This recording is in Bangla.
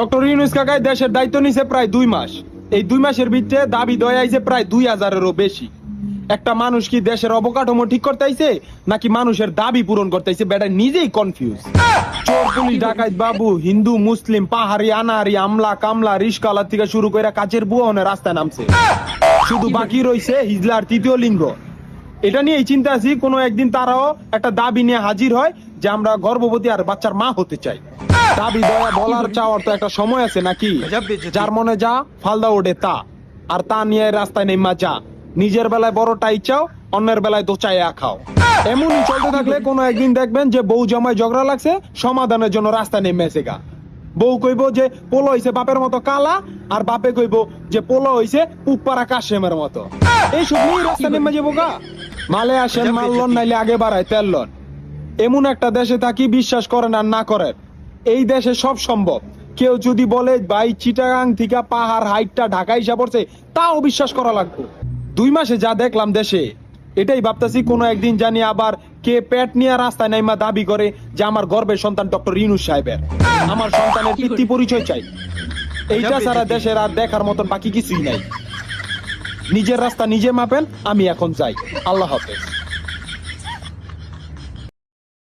ডক্টর ইউনুস কাকাই দেশের দায়িত্ব নিছে প্রায় দুই মাস। এই দুই মাসের ভিতরে দাবি দয়া আইছে প্রায় দুই হাজারেরও বেশি। একটা মানুষ কি দেশের অবকাঠামো ঠিক করতে আইছে, নাকি মানুষের দাবি পূরণ করতে আইছে? বেটা নিজেই কনফিউজ চোর পুলিশ, ডাকাত বাবু, হিন্দু, মুসলিম, পাহাড়ি আনারি আমলা, কামলা, রিস্কালার থেকে শুরু করে কাচের বুয়নের রাস্তায় নামছে। শুধু বাকি রইছে হিজলার তৃতীয় লিঙ্গ। এটা নিয়ে চিন্তা আছি কোনো একদিন তারাও একটা দাবি নিয়ে হাজির হয় যে আমরা গর্ভবতী আর বাচ্চার মা হতে চাই। দাবি দয়া বলার চাওয়ার তো একটা সময় আছে নাকি? যার মনে যা ফালদা ওঠে তা। আর তা নিয়ে রাস্তায় নেমা যা। নিজের বেলায় বড়টাই চাও অন্যের বেলায় দোচাইয়া খাও। এমনই চলতে থাকলে কোনো একদিন দেখবেন যে বউ জামাই ঝগড়া লাগছে সমাধানের জন্য রাস্তায় নেমে এসে গা। বউ কইব যে পোলো হইছে বাপের মতো কালা আর বাপে কইব যে পোলো হইছে পুপারা কাশেমের মতো। এই সব নিয়ে রাস্তা নেমে যাব গা। মালে আসেন মাল্লন নাইলে আগে বাড়ায় তেল লন। এমন একটা দেশে থাকি বিশ্বাস করেন আর না করেন। এই দেশে সব সম্ভব। কেউ যদি বলে ভাই চিটাগাং থেকে পাহাড় হাইটটা ঢাকা হিসা পড়ছে তাও বিশ্বাস করা লাগবে। দুই মাসে যা দেখলাম দেশে এটাই ভাবতাছি কোনো একদিন জানি আবার কে পেট নিয়ে রাস্তায় নাইমা দাবি করে যে আমার গর্বের সন্তান ডক্টর ইনুস সাহেবের। আমার সন্তানের কীর্তি পরিচয় চাই। এইটা সারা দেশের আর দেখার মতন বাকি কিছুই নাই। নিজের রাস্তা নিজে মাপেন আমি এখন যাই। আল্লাহ হাফেজ।